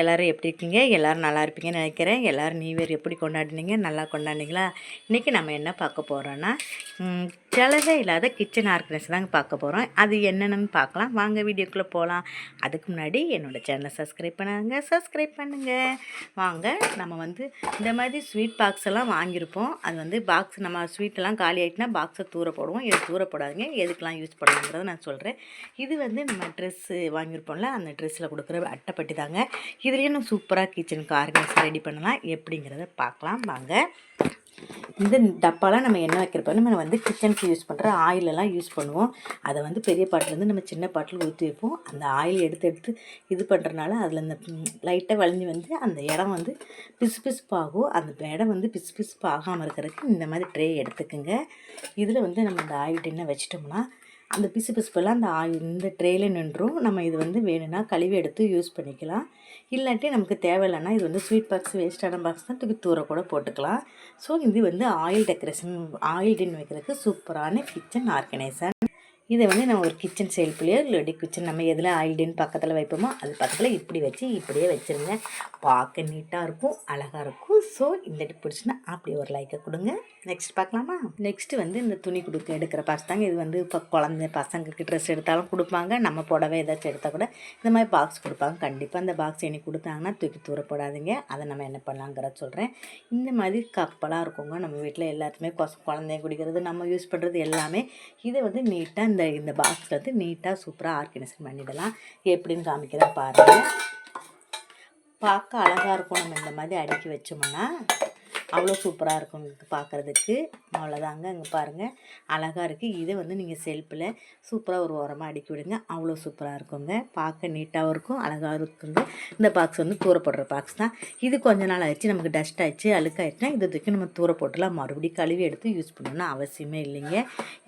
எல்லோரும் எப்படி இருக்கீங்க? எல்லோரும் நல்லா இருப்பீங்கன்னு நினைக்கிறேன். எல்லோரும் நியூ இயர் எப்படி கொண்டாடினீங்க? நல்லா கொண்டாடினீங்களா? இன்றைக்கி நம்ம என்ன பார்க்க போகிறோன்னா செலவே இல்லாத கிச்சன் ஆர்கனைஸ் தாங்க பார்க்க போகிறோம் அது என்னென்னு பார்க்கலாம். வாங்க வீடியோக்குள்ளே போகலாம் அதுக்கு முன்னாடி என்னோடய சேனலை சப்ஸ்கிரைப் பண்ணாங்க சப்ஸ்கிரைப் பண்ணுங்கள் வாங்க நம்ம வந்து இந்த மாதிரி ஸ்வீட் பாக்ஸ் எல்லாம் வாங்கியிருப்போம். அது வந்து பாக்ஸ் நம்ம ஸ்வீட்டெல்லாம் காலி ஆகிட்டுனா பாக்ஸை தூர போடுவோம். இது தூர போடாதீங்க. எதுக்கெலாம் யூஸ் பண்ணுங்கிறத நான் சொல்கிறேன் இது வந்து நம்ம ட்ரெஸ்ஸு வாங்கியிருப்போம்ல அந்த ட்ரெஸ்ஸில் கொடுக்குற அட்டைப்பட்டி தாங்க. இதுலேயே நம்ம சூப்பராக கிச்சனுக்கு ஆர்கனைஸ் ரெடி பண்ணலாம். எப்படிங்கிறத பார்க்கலாம். வாங்க. இந்த டப்பாலாம் நம்ம என்ன வைக்கிறப்ப நம்ம வந்து கிச்சனுக்கு யூஸ் பண்ணுற ஆயிலெல்லாம் யூஸ் பண்ணுவோம். அதை வந்து பெரிய பாட்டிலேருந்து நம்ம சின்ன பாட்டில் ஊற்றி வைப்போம். அந்த ஆயில் எடுத்து எடுத்து இது பண்ணுறனால அதில் இந்த லைட்டாக வளைஞ்சி வந்து அந்த இடம் வந்து பிசு பிசுப்பாகும் அந்த இடம் வந்து பிசு பிசுப்பு ஆகாமல் இருக்கிறதுக்கு இந்த மாதிரி ட்ரே எடுத்துக்குங்க. இதில் வந்து நம்ம இந்த ஆயில் டின்னை வச்சிட்டோம்னா அந்த பிசு பிசுப்பெல்லாம் அந்த ஆயில் இந்த ட்ரேல நின்றும். நம்ம இது வந்து வேணும்னா கழுவி எடுத்து யூஸ் பண்ணிக்கலாம். இல்லாட்டி நமக்கு தேவையில்லைன்னா இது வந்து ஸ்வீட் பாக்ஸ் வேஸ்டான பாக்ஸ் தான் தூக்கி தூர கூட போட்டுக்கலாம். ஸோ இது வந்து ஆயில் டெக்கரேஷன் ஆயில் டின் வைக்கிறதுக்கு சூப்பரான கிச்சன் ஆர்கனைசர் இதை வந்து நம்ம ஒரு கிச்சன் செல்ஃப்லேயோ இல்லாட்டி கிச்சன் நம்ம எதில் ஆயில்டின் பக்கத்தில் வைப்போமோ அது பக்கத்தில் இப்படி வச்சு இப்படியே வச்சுருங்க. பார்க்க நீட்டாக இருக்கும் அழகாக இருக்கும். ஸோ இந்த டிப் பிடிச்சுன்னா அப்படி ஒரு லைக்கை கொடுங்க. நெக்ஸ்ட் பார்க்கலாமா? நெக்ஸ்ட்டு வந்து இந்த துணி கொடுக்க எடுக்கிற பாக்ஸ் தாங்க. இது வந்து இப்போ குழந்தை பசங்களுக்கு ட்ரெஸ் எடுத்தாலும் கொடுப்பாங்க. நம்ம புடவை ஏதாச்சும் எடுத்தால் கூட இந்த மாதிரி பாக்ஸ் கொடுப்பாங்க. கண்டிப்பாக அந்த பாக்ஸ் எனக்கு கொடுத்தாங்கன்னா தூக்கி தூர அதை நம்ம என்ன பண்ணலாங்கிற சொல்கிறேன் இந்த மாதிரி கப்பலாக இருக்குங்க. நம்ம வீட்டில் எல்லாத்துமே கொச குழந்தைய குடிக்கிறது நம்ம யூஸ் பண்ணுறது எல்லாமே. இதை வந்து நீட்டாக இந்த இந்த பாக்ஸில் வந்து நீட்டாக சூப்பராக ஆர்கனைசேஷன் பண்ணிடலாம் எப்படின்னு காமிக்கிறேன் பாருங்கள் பார்க்க அழகாக இருக்கும். நம்ம இந்த மாதிரி அடுக்கி வச்சோம்னா அவ்வளோ சூப்பராக இருக்கும் உங்களுக்கு பார்க்குறதுக்கு அவ்வளோதாங்க இங்கே பாருங்கள் அழகாக இருக்குது இதை வந்து நீங்கள் செல்ஃபில் சூப்பராக ஒரு ஓரமாக அடுக்கி விடுங்க. அவ்வளோ சூப்பராக இருக்குங்க. பார்க்க நீட்டாகவும் இருக்கும் அழகாக இருக்குங்க. இந்த பாக்ஸ் வந்து தூரப்படுற பாக்ஸ் தான். இது கொஞ்ச நாள் ஆயிடுச்சு நமக்கு டஸ்ட் ஆயிடுச்சு அழுக்காயிடுச்சுன்னா இதை தூக்கி நம்ம தூர போட்டுலாம் மறுபடியும் கழுவி எடுத்து யூஸ் பண்ணணும்னு அவசியமே இல்லைங்க.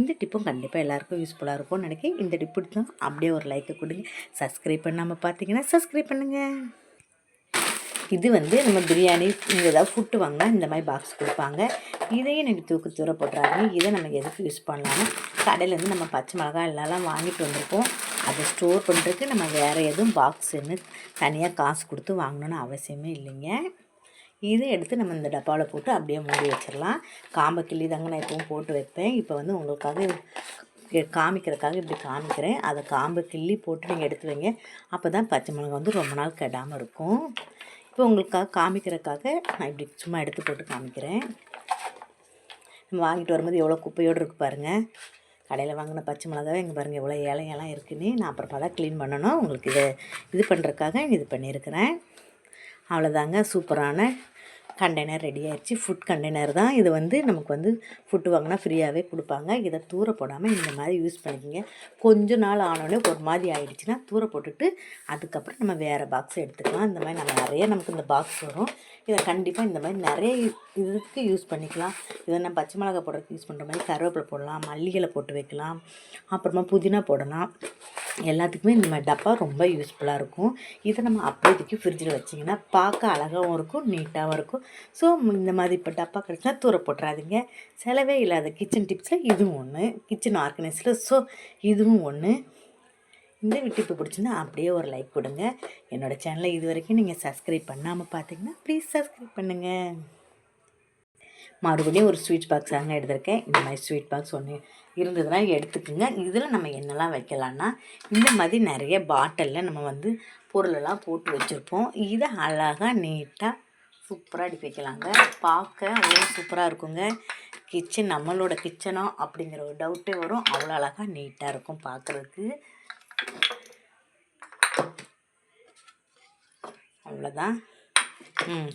இந்த டிப்பும் கண்டிப்பாக எல்லாருக்கும் யூஸ்ஃபுல்லாக இருக்கும்னு நினைக்கிறேன். இந்த டிப் பிடிச்சா அப்படியே ஒரு லைக்கை கொடுங்க. சப்ஸ்கிரைப் பண்ணாமல் பார்த்தீங்கன்னா சப்ஸ்கிரைப் பண்ணுங்கள் இது வந்து நம்ம பிரியாணி நீங்கள் ஏதாவது ஃபுட்டு வாங்கினா இந்த மாதிரி பாக்ஸ் கொடுப்பாங்க. இதையும் எனக்கு தூக்கு தூர போட்டுறாங்க இதை நம்ம எதுக்கு யூஸ் பண்ணலாம்னா கடையிலேருந்து நம்ம பச்சை மிளகாய் எல்லாம் வாங்கிட்டு வந்திருக்கோம். அதை ஸ்டோர் பண்ணுறதுக்கு நம்ம வேறு எதுவும் பாக்ஸுன்னு தனியாக காசு கொடுத்து வாங்கணுன்னு அவசியமே இல்லைங்க. இதை எடுத்து நம்ம இந்த டப்பாவில் போட்டு அப்படியே மூடி வச்சிடலாம். காம்பை கிள்ளி தாங்க நான் இப்போவும் போட்டு வைப்பேன். இப்போ வந்து உங்களுக்காக காமிக்கிறதுக்காக இப்படி காமிக்கிறேன். அதை காம்பு கிள்ளி போட்டு நீங்கள் எடுத்து வைங்க. அப்போ தான் பச்சை மிளகா வந்து ரொம்ப நாள் கெடாமல் இருக்கும். இப்போ உங்களுக்காக காமிக்கிறதுக்காக நான் இப்படி சும்மா எடுத்து போட்டு காமிக்கிறேன். நம்ம வாங்கிட்டு வரும்போது எவ்வளோ குப்பையோடு இருக்குது பாருங்கள் கடையில் வாங்கின பச்சை மிளகாவே இங்கே பாருங்கள் எவ்வளோ இலையெல்லாம் இருக்குன்னு. நான் அப்புறமா தான் க்ளீன் பண்ணணும். உங்களுக்கு இதை இது பண்ணுறதுக்காக இது பண்ணியிருக்கிறேன். அவ்வளோதாங்க சூப்பரான கண்டெய்னர் ரெடி ஆயிடுச்சு ஃபுட் கண்டெய்னர் தான். இது வந்து நமக்கு வந்து ஃபுட்டு வாங்கினா ஃப்ரீயாகவே கொடுப்பாங்க. இதை தூர போடாமல் இந்த மாதிரி யூஸ் பண்ணிக்கோங்க. கொஞ்ச நாள் ஆனோடனே ஒரு மாதிரி ஆயிடுச்சுன்னா தூர போட்டுட்டு அதுக்கப்புறம் நம்ம வேறு பாக்ஸ் எடுத்துக்கலாம். இந்த மாதிரி நம்ம நிறைய நமக்கு இந்த பாக்ஸ் வரும். இதை கண்டிப்பாக இந்த மாதிரி நிறைய இதுக்கு யூஸ் பண்ணிக்கலாம். இதை நம்ம பச்சை மிளகா போடுறதுக்கு யூஸ் பண்ணுற மாதிரி கருவேப்பிலை போடலாம். மல்லிகளை போட்டு வைக்கலாம். அப்புறமா புதினா போடலாம். எல்லாத்துக்குமே இந்த மாதிரி டப்பா ரொம்ப யூஸ்ஃபுல்லாக இருக்கும். இதை நம்ம அப்போதைக்கு ஃப்ரிட்ஜில் வச்சிங்கன்னா பார்க்க அழகாகவும் இருக்கும் நீட்டாகவும் இருக்கும். ஸோ இந்த மாதிரி இப்போ டப்பா கிடச்சினா தூர போட்டுறாதீங்க. செலவே இல்லாத கிச்சன் டிப்ஸில் இதுவும் ஒன்று கிச்சன் ஆர்கனைஸில் ஸோ இதுவும் ஒன்று இந்த விட்டிப்பு பிடிச்சிருந்தா அப்படியே ஒரு லைக் கொடுங்க. என்னோடய சேனலை இது வரைக்கும் நீங்கள் சப்ஸ்கிரைப் பண்ணாமல் பார்த்தீங்கன்னா ப்ளீஸ் சப்ஸ்கிரைப் பண்ணுங்கள் மறுபடியும் ஒரு ஸ்வீட் பாக்ஸ் தாங்க எடுத்திருக்கேன். இந்த மாதிரி ஸ்வீட் பாக்ஸ் ஒன்று இருந்ததுன்னா எடுத்துக்கோங்க. இதில் நம்ம என்னெல்லாம் வைக்கலான்னா இந்த மாதிரி நிறைய பாட்டிலில் நம்ம வந்து பொருளெல்லாம் போட்டு வச்சுருப்போம். இதை அழகாக நீட்டாக சூப்பராக அடி வைக்கலாங்க. பார்க்க அவ்வளோ சூப்பராக இருக்குங்க. கிச்சன் நம்மளோட கிச்சனோ அப்படிங்கிற ஒரு டவுட்டே வரும். அவ்வளோ அழகாக நீட்டாக இருக்கும் பார்க்குறதுக்கு. அவ்வளோதான்.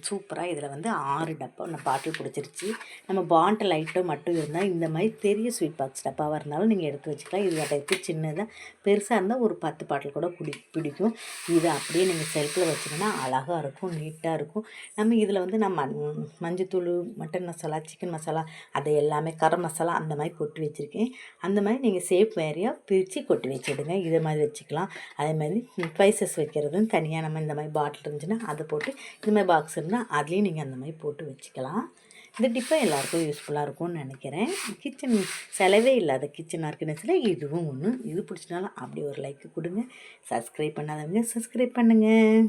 சூப்பராக இதில் வந்து ஆறு டப்பா நான் பாட்டில் பிடிச்சிருச்சு. நம்ம பாண்டில் லைட்டோ மட்டும் இருந்தால் இந்த மாதிரி பெரிய ஸ்வீட் பாக்ஸ் டப்பாவாக இருந்தாலும் நீங்கள் எடுத்து வச்சுக்கலாம். இது எடுத்து சின்னதாக பெருசாக இருந்தால் ஒரு பத்து பாட்டில் கூட பிடி பிடிக்கும். இதை அப்படியே நீங்கள் செல்ஃபில் வச்சிங்கன்னா அழகாக இருக்கும் நீட்டாக இருக்கும். நம்ம இதில் வந்து நம்ம மஞ்சத்தூள் மட்டன் மசாலா சிக்கன் மசாலா அதை எல்லாமே கரம் மசாலா அந்த மாதிரி கொட்டி வச்சுருக்கேன். அந்த மாதிரி நீங்கள் சேஃப் வேறையாக பிரித்து கொட்டி வச்சுடுங்க. இதை மாதிரி வச்சுக்கலாம். அதே மாதிரி ஸ்பைசஸ் வைக்கிறதும் தனியாக நம்ம இந்த மாதிரி பாட்டில் இருந்துச்சுன்னா அதை போட்டு இந்த மாதிரி பாக்ஸ் இருந்தால் அதுலேயும் நீங்கள் அந்த மாதிரி போட்டு வச்சுக்கலாம். இந்த டிப்பை எல்லாருக்கும் யூஸ்ஃபுல்லாக இருக்கும்னு நினைக்கிறேன். கிச்சன் செலவே இல்லாத கிச்சனாக இருக்குன்னு இதுவும் ஒன்று இது பிடிச்சினாலும் அப்படி ஒரு லைக் கொடுங்க. சப்ஸ்கிரைப் பண்ணாதவங்க சப்ஸ்கிரைப் பண்ணுங்கள்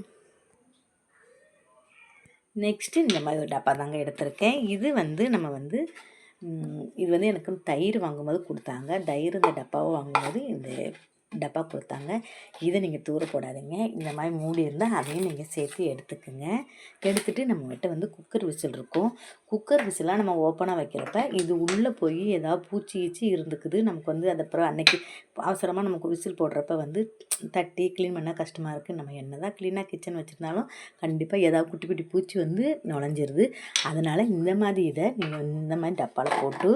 நெக்ஸ்ட்டு இந்த மாதிரி ஒரு டப்பா தாங்க எடுத்திருக்கேன். இது வந்து நம்ம வந்து இது வந்து எனக்கு தயிர் வாங்கும்போது கொடுத்தாங்க. தயிர் இந்த டப்பாவை வாங்கும்போது இந்த டப்பா கொடுத்தாங்க இதை நீங்கள் தூர போடாதீங்க. இந்த மாதிரி மூடி இருந்தால் அதையும் நீங்கள் சேர்த்து எடுத்துக்கோங்க. எடுத்துகிட்டு நம்மகிட்ட வந்து குக்கர் விசில் இருக்கும். குக்கர் விசிலாக நம்ம ஓப்பனாக வைக்கிறப்ப இது உள்ளே போய் ஏதாவது பூச்சி ஈச்சி இருந்துக்குது. நமக்கு வந்து அது அப்புறம் அன்னைக்கு அவசரமாக நமக்கு விசில் போடுறப்ப வந்து தட்டி க்ளீன் பண்ணால் கஷ்டமாக இருக்குது நம்ம என்ன தான் க்ளீனாக கிச்சன் வச்சுருந்தாலும் கண்டிப்பாக ஏதாவது குட்டி குட்டி பூச்சி வந்து நுழைஞ்சிருது. அதனால் இந்த மாதிரி இதை நீங்கள் இந்த மாதிரி டப்பாவில் போட்டு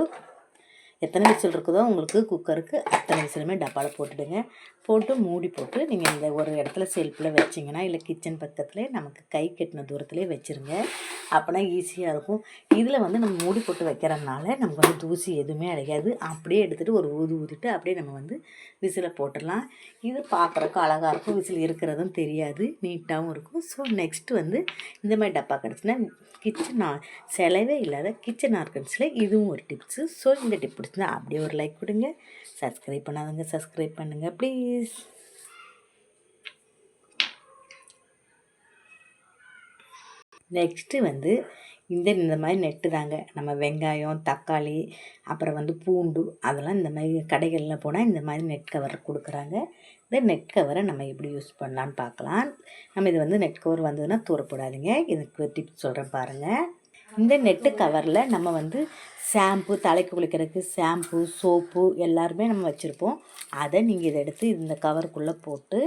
எத்தனை விசில் இருக்குதோ உங்களுக்கு குக்கருக்கு அத்தனை விசிலுமே டப்பாவில் போட்டுடுங்க. போட்டு மூடி போட்டு நீங்கள் இந்த ஒரு இடத்துல செல்ஃபில் வச்சிங்கன்னா இல்லை கிச்சன் பக்கத்துலேயே நமக்கு கை கட்டின தூரத்துலேயே வச்சுருங்க. அப்போனா ஈஸியாக இருக்கும். இதில் வந்து நம்ம மூடி போட்டு வைக்கிறதுனால நமக்கு வந்து தூசி எதுவுமே அடையாது. அப்படியே எடுத்துகிட்டு ஒரு ஊது ஊதிட்டு அப்படியே நம்ம வந்து விசிலை போட்டுடலாம். இது பார்க்குறக்கு அழகாக இருக்கும். விசில் இருக்கிறதும் தெரியாது. நீட்டாகவும் இருக்கும். ஸோ நெக்ஸ்ட்டு வந்து இந்த மாதிரி டப்பா கிடச்சின்னா கிச்சன் செலவே இல்லாத கிச்சன் ஆர்கன்ஸில் இதுவும் ஒரு டிப்ஸு ஸோ இந்த டிப் பிடிச்சிருந்தா அப்படியே ஒரு லைக் கொடுங்க. சப்ஸ்கிரைப் பண்ணாதவங்க சப்ஸ்கிரைப் பண்ணுங்கள் ப்ளீஸ் நெக்ஸ்ட்டு வந்து இந்த இந்த மாதிரி நெட்டு தாங்க. நம்ம வெங்காயம் தக்காளி அப்புறம் வந்து பூண்டு அதெல்லாம் இந்த மாதிரி கடைகளில் போனால் இந்த மாதிரி நெட் கவர் கொடுக்குறாங்க. இந்த நெட் கவரை நம்ம எப்படி யூஸ் பண்ணலான்னு பார்க்கலாம். நம்ம இது வந்து நெட் கவர் வந்ததுன்னா தூரப்படாதீங்க இதுக்கு டிப்ஸ் சொல்கிறேன் பாருங்கள் இந்த நெட்டு கவரில் நம்ம வந்து ஷாம்பு தலைக்கு குளிக்கிறதுக்கு ஷாம்பு சோப்பு எல்லாருமே நம்ம வச்சுருப்போம். அதை நீங்கள் இதை எடுத்து இந்த கவருக்குள்ளே போட்டு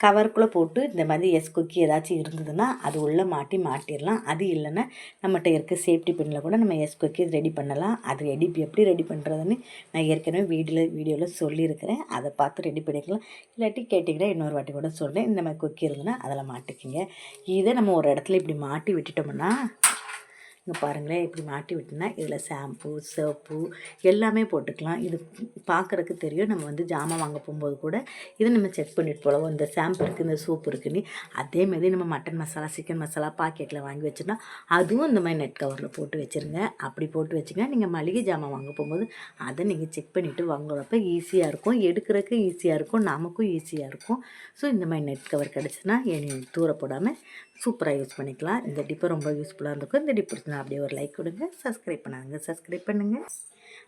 கவருக்குள்ளே போட்டு இந்த மாதிரி எஸ் குக்கி ஏதாச்சும் இருந்ததுன்னா அது உள்ளே மாட்டி மாட்டிடலாம் அது இல்லைன்னா நம்மகிட்ட இருக்க சேஃப்டி பின்னில் கூட நம்ம எஸ் குக்கி ரெடி பண்ணலாம். அது ரெடி எப்படி ரெடி பண்ணுறதுன்னு நான் ஏற்கனவே வீடியோவில் வீடியோவில் சொல்லியிருக்கிறேன். அதை பார்த்து ரெடி பண்ணிக்கலாம். இல்லாட்டி கேட்டிங்கன்னா இன்னொரு வாட்டி கூட சொல்கிறேன் இந்த மாதிரி குக்கி இருந்ததுன்னா அதில் மாட்டிக்கிங்க. இதை நம்ம ஒரு இடத்துல இப்படி மாட்டி விட்டுட்டோம்னா இங்கே பாருங்களேன் இப்படி மாட்டி விட்டுனா இதில் ஷாம்பு சோப்பு எல்லாமே போட்டுக்கலாம். இது பார்க்குறக்கு தெரியும். நம்ம வந்து ஜாமான் வாங்க போகும்போது கூட இதை நம்ம செக் பண்ணிட்டு போகலாம் இந்த ஷாம்பு இருக்குது இந்த சோப்பு இருக்குன்னு அதேமாரி நம்ம மட்டன் மசாலா சிக்கன் மசாலா பாக்கெட்டில் வாங்கி வச்சுருந்தா அதுவும் இந்த மாதிரி நெட் கவரில் போட்டு வச்சுருங்க. அப்படி போட்டு வச்சுங்க நீங்கள் மளிகை ஜாமான் வாங்க போகும்போது அதை நீங்கள் செக் பண்ணிவிட்டு வாங்குறப்ப ஈஸியாக இருக்கும். எடுக்கிறதுக்கு ஈஸியாக இருக்கும். நமக்கும் ஈஸியாக இருக்கும். ஸோ இந்த மாதிரி நெட் கவர் கிடச்சுன்னா இனி தூர போடாமல் சூப்பராக யூஸ் பண்ணிக்கலாம். இந்த டிப்பை ரொம்ப யூஸ்ஃபுல்லாக இருந்திருக்கும். இந்த டிப் பிடிச்சிருந்தா அப்படியே ஒரு லைக் கொடுங்க சப்ஸ்கிரைப் பண்ணாங்க சப்ஸ்கிரைப் பண்ணுங்கள்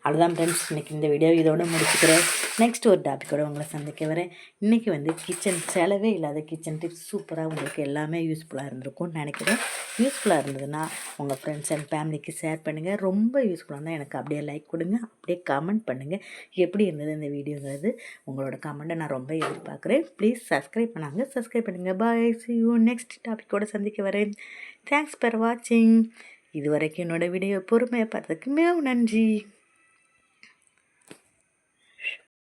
அவ்வளோதான் ஃப்ரெண்ட்ஸ் இன்றைக்கி இந்த வீடியோ இதோட முடிச்சுக்கிறேன். நெக்ஸ்ட் ஒரு டாப்பிக்கோட உங்களை சந்திக்க வரேன். இன்றைக்கி வந்து கிச்சன் செலவே இல்லாத கிச்சன் டிப்ஸ் சூப்பராக உங்களுக்கு எல்லாமே யூஸ்ஃபுல்லாக இருந்திருக்கும்னு நினைக்கிறேன். யூஸ்ஃபுல்லாக இருந்ததுன்னா உங்கள் ஃப்ரெண்ட்ஸ் அண்ட் ஃபேமிலிக்கு ஷேர் பண்ணுங்கள் ரொம்ப யூஸ்ஃபுல்லாக இருந்தால் எனக்கு அப்படியே லைக் கொடுங்க. அப்படியே கமெண்ட் பண்ணுங்கள் எப்படி இருந்தது இந்த வீடியோங்கிறது உங்களோட கமெண்ட்டை நான் ரொம்ப எதிர்பார்க்குறேன். ப்ளீஸ் சப்ஸ்கிரைப் பண்ணாங்க. சப்ஸ்கிரைப் பண்ணுங்கள் பாய் சி யூ நெக்ஸ்ட் டாப்பிக்கோடு சந்திக்க வரேன். தேங்க்ஸ் ஃபார் வாட்சிங் இது வரைக்கும் என்னோடய வீடியோ பொறுமையாக பார்த்ததுக்கு மிகவும் நன்றி.